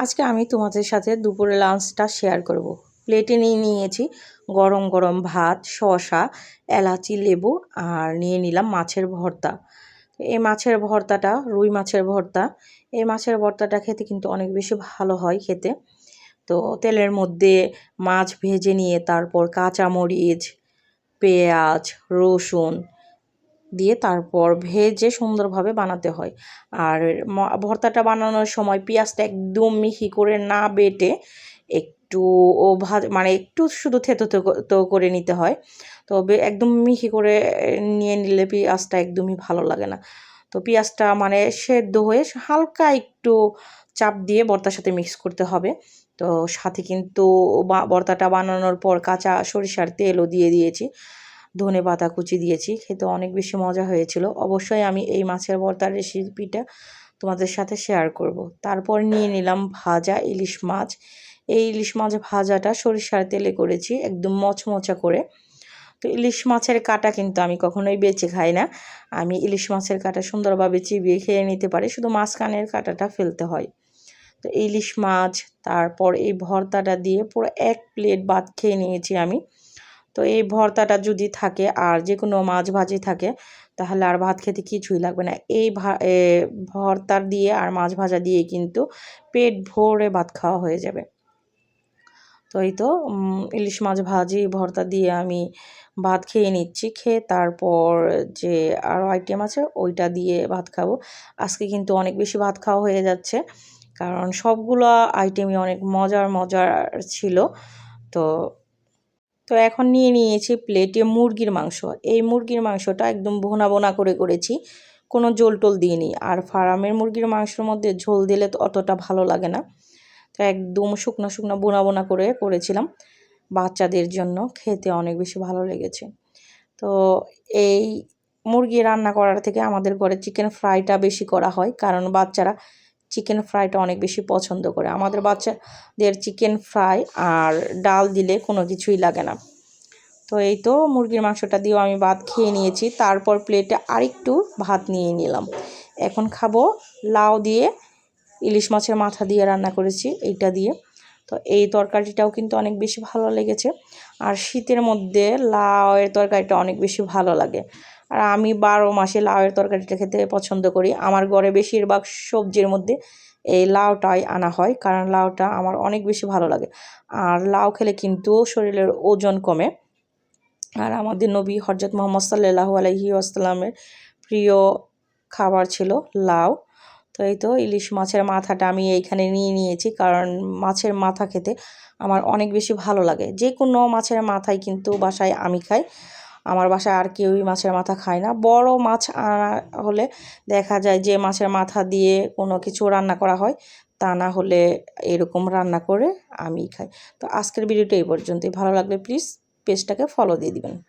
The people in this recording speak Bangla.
আজকে আমি তোমাদের সাথে দুপুরে লাঞ্চটা শেয়ার করব। প্লেটে নিয়ে নিয়েছি গরম গরম ভাত, শসা, এলাচি, লেবু আর নিয়ে নিলাম মাছের ভর্তা এই মাছের ভর্তাটা, রুই মাছের ভর্তা, এই মাছের ভর্তাটা খেতে কিন্তু অনেক বেশি ভালো হয় খেতে তো তেলের মধ্যে মাছ ভেজে নিয়ে তারপর কাঁচামরিচ, পেঁয়াজ, রসুন দিয়ে তারপর ভেজে সুন্দরভাবে বানাতে হয়। আর ভর্তাটা বানানোর সময় পেঁয়াজটা একদম মিহি করে না বেটে একটু ও ভাজ মানে একটু শুধু থেতো তো করে নিতে হয়। তবে একদম মিহি করে নিয়ে নিলে পেঁয়াজটা একদমই ভালো লাগে না। তো পেঁয়াজটা মানে সেদ্ধ হয়ে হালকা একটু চাপ দিয়ে ভর্তার সাথে মিক্স করতে হবে। তো সাথে কিন্তু ভর্তাটা বানানোর পর কাঁচা সরিষার তেলও দিয়ে দিয়েছি। ধনে পাতা কুচি দিয়েছি, খেতে অনেক বেশি মজা হয়েছিল। অবশ্যই আমি এই মাছের ভর্তার রেসিপিটা তোমাদের সাথে শেয়ার করব। তারপর নিয়ে নিলাম ভাজা ইলিশ মাছ। এই ইলিশ মাছ ভাজাটা সরিষার তেলে করেছি, একদম মচমচা করে। তো ইলিশ মাছের কাটা কিন্তু আমি কখনোই বেছে খাই না। আমি ইলিশ মাছের কাটা সুন্দরভাবে চিবিয়ে খেয়ে নিতে পারি, শুধু মাঝখানের কাটাটা ফেলতে হয়। তো ইলিশ মাছ, তারপর এই ভর্তাটা দিয়ে পুরো এক প্লেট ভাত খেয়ে নিয়েছি আমি। তো এই ভর্তাটা যদি থাকে আর যে কোনো মাছ ভাজি থাকে, তাহলে আর ভাত খেতে কিছুই লাগবে না। এই ভর্তার দিয়ে আর মাছ ভাজা দিয়ে কিন্তু পেট ভরে ভাত খাওয়া হয়ে যাবে। তো এই তো ইলিশ মাছ ভাজি, ভর্তা দিয়ে আমি ভাত খেয়ে নিচ্ছি। খেয়ে তারপর যে আরও আইটেম আছে, ওইটা দিয়ে ভাত খাব। আজকে কিন্তু অনেক বেশি ভাত খাওয়া হয়ে যাচ্ছে, কারণ সবগুলো আইটেমই অনেক মজার মজার ছিল। তো তো এখন নিয়ে নিয়েছি প্লেটে মুরগির মাংস। এই মুরগির মাংসটা একদম বোনা বোনা করে করেছি। কোনো জোল টোল দিইনি। আর ফার্মের মুরগির মাংসের মধ্যে ঝোল দিলে তো অতটা ভালো লাগে না। তো একদম শুকনো শুকনো বোনা বোনা করে করেছিলাম বাচ্চাদের জন্য। খেতে অনেক বেশি ভালো লেগেছে। তো এই মুরগি রান্না করার থেকে আমাদের ঘরে চিকেন ফ্রাইটা বেশি করা হয়। কারণ বাচ্চারা চিকেন ফ্রাইটা অনেক বেশি পছন্দ করে। আমাদের বাচ্চাদের চিকেন ফ্রাই আর ডাল দিলে কোনো কিছুই লাগে না। তো এই তো মুরগির মাংসটা দিয়েও আমি ভাত খেয়ে নিয়েছি। তারপর প্লেটে আরেকটু ভাত নিয়ে নিলাম। এখন খাব লাউ দিয়ে ইলিশ মাছের মাথা দিয়ে রান্না করেছি এইটা দিয়ে। তো এই তরকারিটাও কিন্তু অনেক বেশি ভালো লেগেছে। আর শীতের মধ্যে লাউয়ের তরকারিটা অনেক বেশি ভালো লাগে। আর আমি বারো মাসে লাউয়ের তরকারিটা খেতে পছন্দ করি। আমার ঘরে বেশিরভাগ সবজির মধ্যে এই লাউটাই আনা হয়, কারণ লাউটা আমার অনেক বেশি ভালো লাগে। আর লাউ খেলে কিন্তু শরীরের ওজন কমে। আর আমাদের নবী হরজত মোহাম্মদ সাল্লাহ আলহি আসসালামের প্রিয় খাবার ছিল লাউ। তো এই তো ইলিশ মাছের মাথাটা আমি এইখানে নিয়ে নিয়েছি, কারণ মাছের মাথা খেতে আমার অনেক বেশি ভালো লাগে। যে কোনো মাছের মাথাই কিন্তু বাসায় আমি খাই। আমার বাসায় আর কেউই মাছের মাথা খায় না। বড় মাছ আনা হলে দেখা যায় যে মাছের মাথা দিয়ে কোনো কিছু রান্না করা হয়, তা না হলে এরকম রান্না করে আমি খাই। তো আজকের ভিডিওটা এই পর্যন্তই। ভালো লাগলে প্লিজ পেজটাকে ফলো দিয়ে দিবেন।